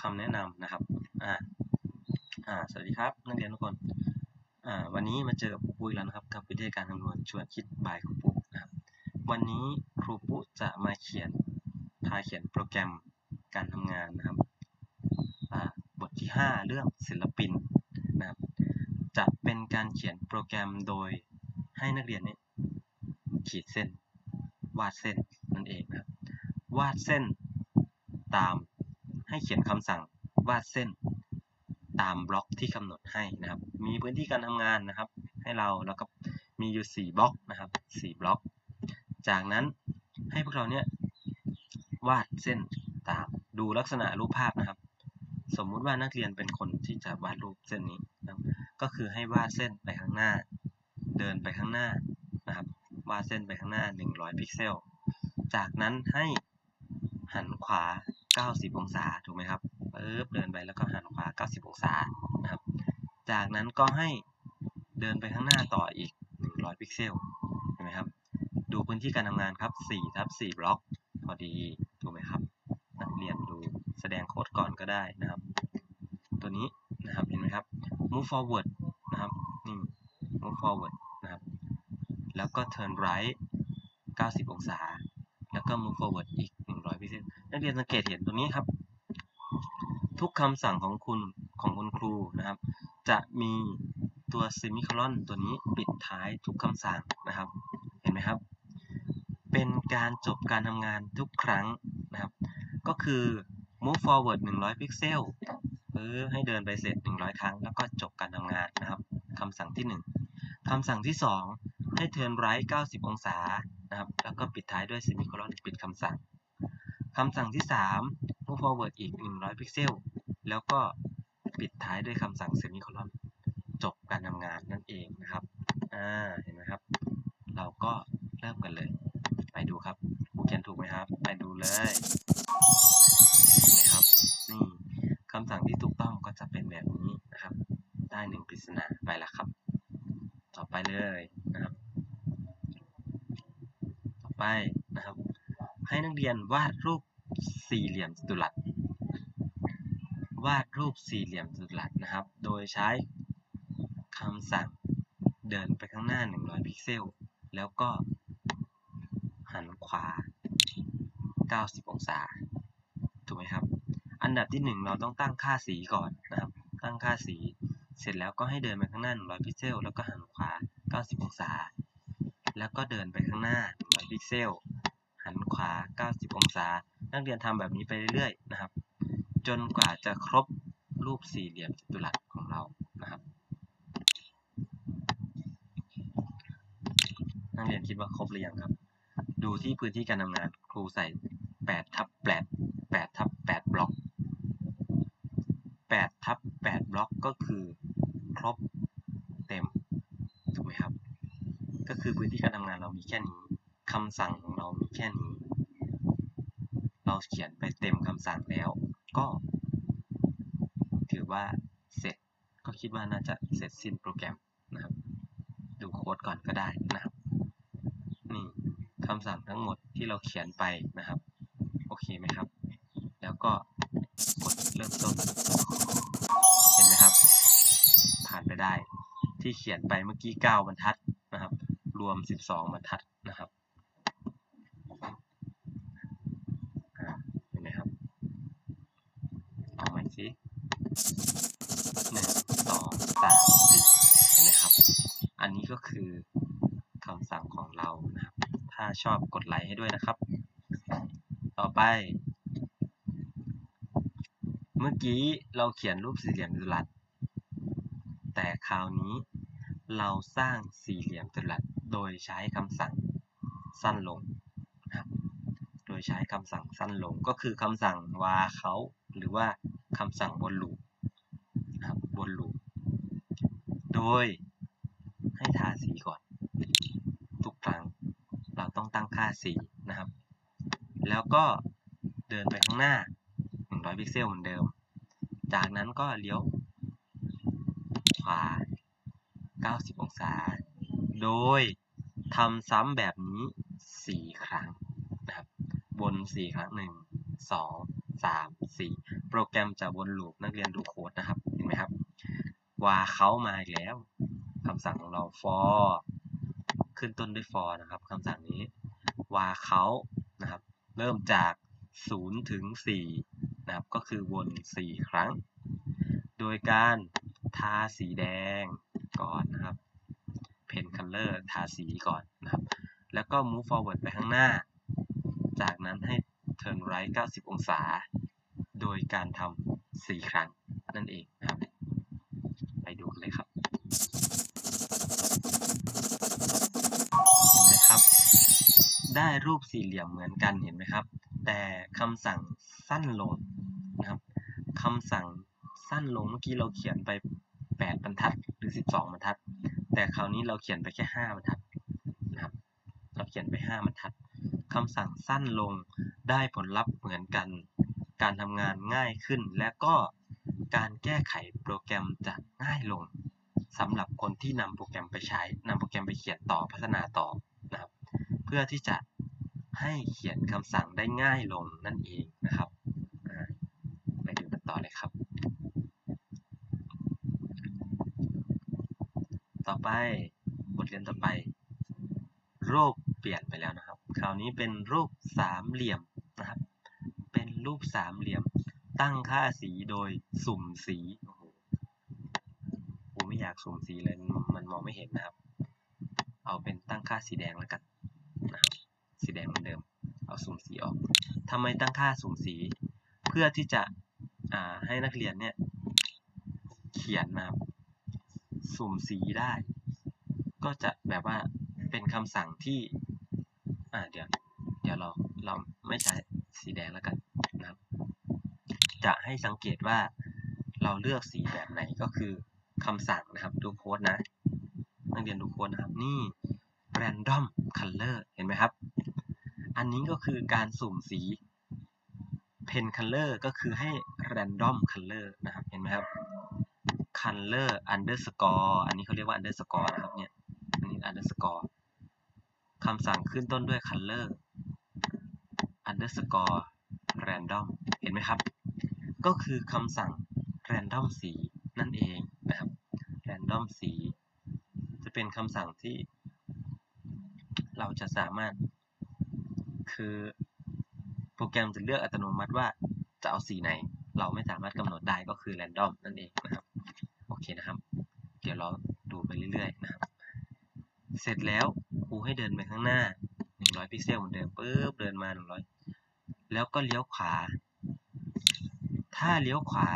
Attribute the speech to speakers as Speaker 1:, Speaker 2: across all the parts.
Speaker 1: คำแนะนำนะครับอ่าอ่าสวัสดีครับนักเรียนทุกคนอ่าวันนี้มาเจอกับครูปุ้ยแล้วนะครับกับวิธีการคำนวณชวนคิดบายครูปุนะครับวันนี้ครูปุ้ยจะมาเขียนพาเขียนโปรแกรมการทำงานนะครับอ่าบทที่ 5 เรื่องศิลปินนะครับจะเป็นการเขียนโปรแกรมโดยให้นักเรียนเนี่ยขีดเส้น วาดเส้นนั่นเองนะครับวาดเส้นตาม ให้เขียนคำสั่งวาดเส้นตามบล็อกที่กำหนดให้นะครับ มีพื้นที่การทำงานนะครับ ให้เราแล้วก็มีอยู่ 4 บล็อกนะครับ 4 บล็อก จากนั้นให้พวกเราเนี่ยวาดเส้นตามดูลักษณะรูปภาพนะครับ สมมุติว่านักเรียนเป็นคนที่จะวาดรูปเส้นนี้นะครับ ก็คือให้วาดเส้นไปข้างหน้า เดินไปข้างหน้านะครับ วาดเส้นไปข้างหน้า 100 พิกเซล จากนั้นให้หันขวา 90 องศาถูกไหมครับปึ๊บเดินไปแล้วก็หันขวา 90 องศานะครับ จากนั้นก็ให้เดินไปข้างหน้าต่ออีก 100 พิกเซลเห็นไหมครับ ดูพื้นที่การทำงานครับ4ทับ4บล็อก พอดีถูกไหมครับนักเรียนดูแสดงโค้ดก่อนก็ได้นะครับ ตัวนี้นะครับเห็นไหมครับ move forward นะครับนี่ move forward นะครับ แล้วก็ turn right 90 องศา แล้วก็ move forward อีก นักเรียนสังเกตเห็นตรงนี้ครับ ทุกคำสั่งของคุณของคุณครูนะครับ จะมีตัว semicolon ตัวนี้ปิดท้ายทุกคำสั่งนะครับ เห็นไหมครับ เป็นการจบการทำงานทุกครั้งนะครับ ก็คือ move forward 100 พิกเซลเออให้เดินไปเสร็จ 100 ครั้ง แล้วก็จบการทำงานนะครับคำสั่งที่ 1คำสั่งที่ 2 ให้ turn right 90 องศานะครับ แล้วก็ปิดท้ายด้วย semicolon ปิดคำสั่ง คำสั่งที่ 3 move forward อีก 100 พิกเซล แล้วก็ปิดท้ายด้วยคำสั่ง semicolon จบการทำงานนั่นเองนะครับ อ่าก็เริ่มกันเลย ไปดูครับครูเขียนถูกไหมครับ ไปดูเลย เห็นไหมครับ นี่คำสั่งที่ถูกต้องก็จะเป็นแบบนี้นะครับ ได้หนึ่งปริศนาไปแล้วครับ ต่อไปเลยนะครับ ต่อไปนะครับ ให้นักเรียนวาดรูปสี่เหลี่ยมจัตุรัส วาดรูปสี่เหลี่ยมจัตุรัสนะครับ โดยใช้คำสั่งเดินไปข้างหน้า 100 พิกเซล แล้วก็หันขวา 90 องศา ถูกไหมครับ อันดับที่ 1 เราต้องตั้งค่าสีก่อนนะครับ ตั้งค่าสี เสร็จแล้วก็ให้เดินไปข้างหน้า 100 พิกเซล แล้วก็หันขวา 90 องศา แล้วก็เดินไปข้างหน้า 100 พิกเซล ขวา 90 องศา นักเรียนทำแบบนี้ไปเรื่อยๆนะครับ จนกว่าจะครบรูปสี่เหลี่ยมจัตุรัสของเรานะครับ นักเรียนคิดว่าครบหรือยังครับ ดูที่พื้นที่การทำงานครูใส่8ทับ8 8ทับ8บล็อก8ทับ8บล็อกก็คือครบเต็มถูกไหมครับ ก็คือพื้นที่การทำงานเรามีแค่นี้คำสั่งของเรามีแค่นี้ เราเขียนไปเต็มคำสั่งแล้ว ก็ ถือว่าเสร็จก็คิดว่าน่าจะเสร็จสิ้นโปรแกรมนะครับ ดูโค้ดก่อนก็ได้นะครับ นี่คำสั่งทั้งหมดที่เราเขียนไปนะครับ โอเคไหมครับ แล้วก็กดเริ่มต้น เห็นไหมครับ ผ่านไปได้ ที่เขียนไปเมื่อกี้ 9 บรรทัดนะครับ รวม 12 บรรทัดนะครับอ่าเห็นไหมครับ เอาใหม่สิ หนึ่งสองสามสี่เห็นไหมครับ อันนี้ก็คือคำสั่งของเรานะครับ ถ้าชอบกดไลค์ให้ด้วยนะครับ ต่อไป เมื่อกี้เราเขียนรูปสี่เหลี่ยมจัตุรัส แต่คราวนี้เราสร้างสี่เหลี่ยมจัตุรัสโดยใช้คำสั่งสั้นลงนะครับ โดยใช้คำสั่งสั้นลงก็คือคำสั่งวาเขาหรือว่าคำสั่งวนลูปนะครับวนลูป โดยให้ทาสีก่อน ทุกครั้งเราต้องตั้งค่าสีนะครับ แล้วก็เดินไปข้างหน้า 100 พิกเซลเหมือนเดิม จากนั้นก็เลี้ยวขวา 90 องศา โดยทำซ้ำแบบนี้ 4 ครั้งนะครับ วน4ครั้ง 1 2สามสี่โปรแกรมจะวนลูปนักเรียนดูโค้ดนะครับ เห็นไหมครับ ว่าเขามาอีกแล้วคำสั่งของเรา for ขึ้นต้นด้วย for นะครับคำสั่งนี้ว่าเขานะครับ เริ่มจาก 0 ถึง 4 นะครับ ก็คือวน 4 ครั้ง โดยการทาสีแดงก่อนนะครับ pen color ทาสีก่อนนะครับ แล้วก็ move forward ไปข้างหน้า จากนั้นให้ turn right 90 องศา โดยการทำ4ครั้งนั่นเองนะครับ ได้รูปสี่เหลี่ยมเหมือนกันเห็นไหมครับ แต่คำสั่งสั้นลงนะครับคำสั่งสั้นลงเมื่อกี้เราเขียนไป 8 บรรทัดหรือ 12 บรรทัด แต่คราวนี้เราเขียนไปแค่ 5 บรรทัดนะครับ เราเขียนไป 5 บรรทัดคำสั่งสั้นลงได้ผลลัพธ์เหมือนกัน การทำงานง่ายขึ้น และก็การแก้ไขโปรแกรมจะง่ายลงสำหรับคนที่นำโปรแกรมไปใช้นำโปรแกรมไปเขียนต่อพัฒนาต่อนะครับ เพื่อที่จะ ให้เขียนคำสั่งได้ง่ายลงนั่นเองนะครับอ่าไปดูกันต่อเลยครับ ต่อไปบทเรียนต่อไป รูปเปลี่ยนไปแล้วนะครับ คราวนี้เป็นรูปสามเหลี่ยมนะครับ เป็นรูปสามเหลี่ยม ตั้งค่าสีโดยสุ่มสีโอ้โหผมไม่อยากสุ่มสีเลยมันมองไม่เห็นนะครับ เอาเป็นตั้งค่าสีแดงแล้วกันนะครับ สีแดงเหมือนเดิม เอาสุ่มสีออกทำไมตั้งค่าสุ่มสี เพื่อที่จะให้นักเรียนเนี่ยเขียนนะครับ สุ่มสีได้ ก็จะแบบว่าเป็นคำสั่งที่อ่าเดี๋ยวเดี๋ยวเราเราไม่ใช้สีแดงแล้วกันนะครับ จะให้สังเกตว่าเราเลือกสีแบบไหนก็คือคำสั่งนะครับ ดูโค้ดนะ นักเรียนดูโค้ดนะครับ นี่ random color เห็นไหมครับ อันนี้ก็คือการสุ่มสี pen color ก็คือให้ random color นะครับ เห็นไหมครับ color underscore อันนี้เขาเรียกว่า underscore นะครับเนี่ย อันนี้ underscore คำสั่งขึ้นต้นด้วย color underscore random เห็นไหมครับ ก็คือคำสั่ง random สีนั่นเองนะครับ random สี จะเป็นคำสั่งที่ เราจะสามารถ คือโปรแกรมจะเลือกอัตโนมัติว่าจะเอาสีไหน เราไม่สามารถกำหนดได้ก็คือ random นั่นเองนะครับ โอเคนะครับ เดี๋ยวเราดูไปเรื่อยๆนะครับ เสร็จแล้วครูให้เดินไปข้างหน้า 100 พิกเซลเหมือนเดิมปุ๊บเดินมา 100 แล้วก็เลี้ยวขวา ถ้าเลี้ยวขวา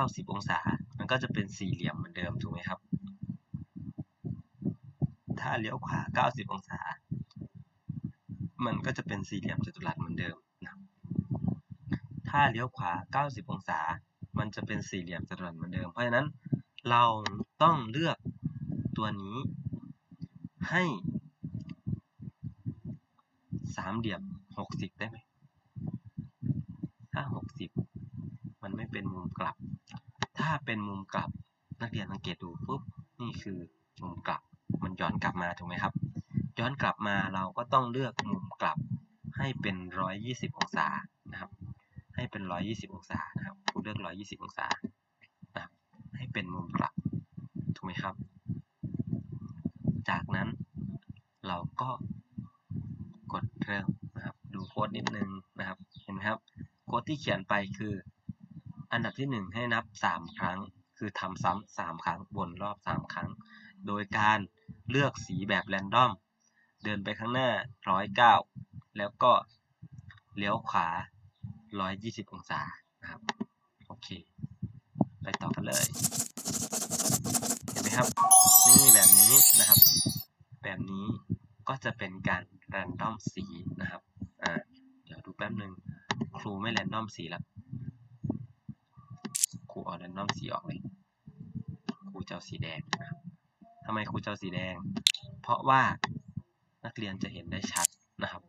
Speaker 1: 90 องศา มันก็จะเป็นสี่เหลี่ยมเหมือนเดิมถูกไหมครับ ถ้าเลี้ยวขวา 90 องศา มันก็จะเป็นสี่เหลี่ยมจัตุรัสเหมือนเดิมนะถ้าเลี้ยวขวา 90 องศา มันจะเป็นสี่เหลี่ยมจัตุรัสเหมือนเดิม เพราะฉะนั้นเราต้องเลือกตัวนี้ให้สามเหลี่ยม 60 ได้ไหมถ้า 60 มันไม่เป็นมุมกลับ ถ้าเป็นมุมกลับนักเรียนสังเกตดูปุ๊บนี่คือมุมกลับ มันย้อนกลับมาถูกไหมครับ ย้อนกลับมาเราก็ต้องเลือกมุม ให้เป็น 120 องศานะครับ ให้เป็น 120 องศานะครับครูเลือก 120 องศานะครับให้เป็นมุมกลับถูกไหมครับ จากนั้นเราก็กดเริ่มนะครับ ดูโค้ดนิดนึงนะครับเห็นไหมครับโค้ดที่เขียนไปคือ อันดับที่ 1 ให้นับ 3 ครั้ง คือทำซ้ำ3ครั้งวนรอบ 3 ครั้ง โดยการเลือกสีแบบแรนดอมเดินไปข้างหน้า 109 แล้วก็เลี้ยวขวา 120 องศานะครับ โอเค ไปต่อกันเลย เห็นไหมครับ นี่แบบนี้นะครับ แบบนี้ก็จะเป็นการแรนดอมสีนะครับ อ่า เดี๋ยวดูแป๊บหนึ่งครูไม่แรนดอมสีล้วครูเอาแรนดอมสีออกเลยครูจะเอาสีแดงนะครับทำไมครูจะเอาสีแดง เพราะว่านักเรียนจะเห็นได้ชัดนะครับ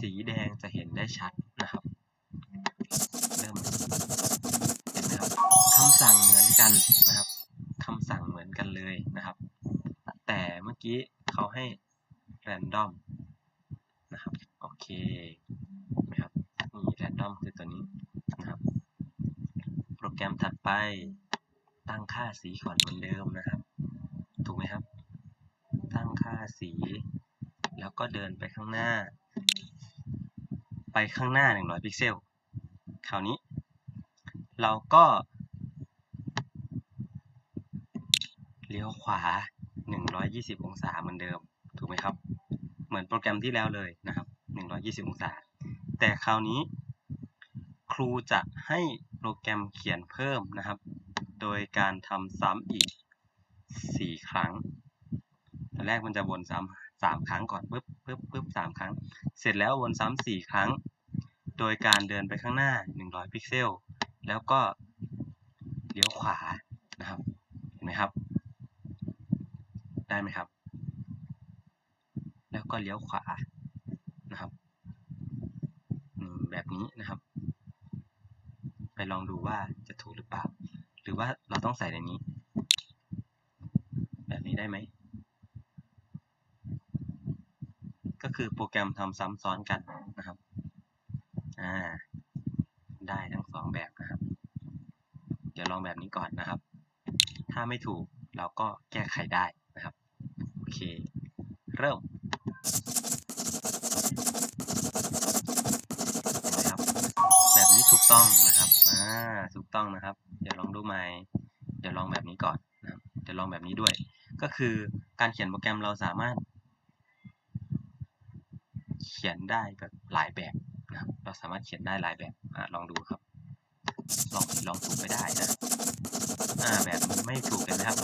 Speaker 1: สีแดงจะเห็นได้ชัดนะครับ เริ่มเห็นไหครับคำสั่งเหมือนกันนะครับคำสั่งเหมือนกันเลยนะครับ แต่เมื่อกี้เขาให้แรนดอมนะครับ โอเคนะครับนี่แรนดอมคือตัวนี้นะครับ โปรแกรมถัดไปตั้งค่าสีก่อนเหมือนเดิมนะครับ ถูกไหมครับ ตั้งค่าสี แล้วก็เดินไปข้างหน้า ไปข้างหน้า 100 พิกเซล คราวนี้ เราก็เลี้ยวขวา 120 องศาเหมือนเดิม ถูกไหมครับ เหมือนโปรแกรมที่แล้วเลยนะครับ 120 องศา แต่คราวนี้ ครูจะให้โปรแกรมเขียนเพิ่มนะครับ โดยการทำซ้ำอีก 4 ครั้งตอนแรกมันจะวนซ้ำสามครั้งก่อนปึ๊บ ปึ๊บปึ๊บสามครั้ง เสร็จแล้ววนซ้ำสี่ครั้ง โดยการเดินไปข้างหน้า 100 พิกเซล แล้วก็เลี้ยวขวานะครับ เห็นไหมครับ ได้ไหมครับ แล้วก็เลี้ยวขวานะครับแบบนี้นะครับ ไปลองดูว่าจะถูกหรือเปล่า หรือว่าเราต้องใส่ในนี้ แบบนี้ได้ไหม ก็ คือโปรแกรมทำซ้ำซ้อนกันนะครับ อ่า ได้ทั้งสองแบบนะครับ เดี๋ยวลองแบบนี้ก่อนนะครับ ถ้าไม่ถูกเราก็แก้ไขได้นะครับ โอเค เริ่มนไหมครับ แบบนี้ถูกต้องนะครับ อ่า ถูกต้องนะครับ เดี๋ยวลองดูใหม่ เดี๋ยวลองแบบนี้ก่อนนะครับ เดี๋ยวลองแบบนี้ด้วย ก็คือการเขียนโปรแกรมเราสามารถ ขียนได้แบบหลายแบบนะครับ เราสามารถเขียนได้หลายแบบอ่าลองดูครับ ลองผิดลองถูกไปได้นะอ่าแบบไม่ถูกกันนะครับ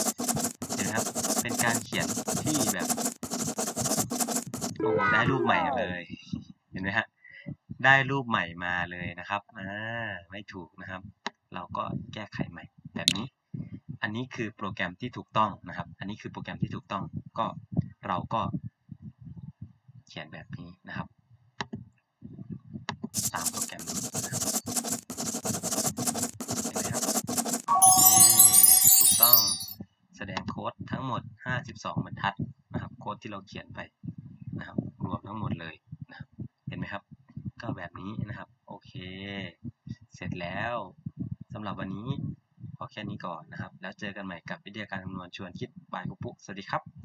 Speaker 1: เห็นไหมครับ เป็นการเขียนที่แบบโอ้โหได้รูปใหม่เลย เห็นไหมฮะ ได้รูปใหม่มาเลยนะครับอ่าไม่ถูกนะครับ เราก็แก้ไขใหม่ แบบนี้ อันนี้คือโปรแกรมที่ถูกต้องนะครับ อันนี้คือโปรแกรมที่ถูกต้อง ก็เราก็ ขียนแบบนี้นะครับ ตามโปรแกรมนี้นะครับเห็นไหมครับโอเคถูกต้องแสดงโค้ดทั้งหมด 52บรรทัดนะครับ โค้ดที่เราเขียนไปนะครับ รวมทั้งหมดเลยนะครับเห็นไหมครับ ก็แบบนี้นะครับ โอเค เสร็จแล้วสำหรับวันนี้พอแค่นี้ก่อนนะครับ แล้วเจอกันใหม่กับวิทยาการคำนวณชวนคิดบายกุ๊ปุ๊สวัสดีครับ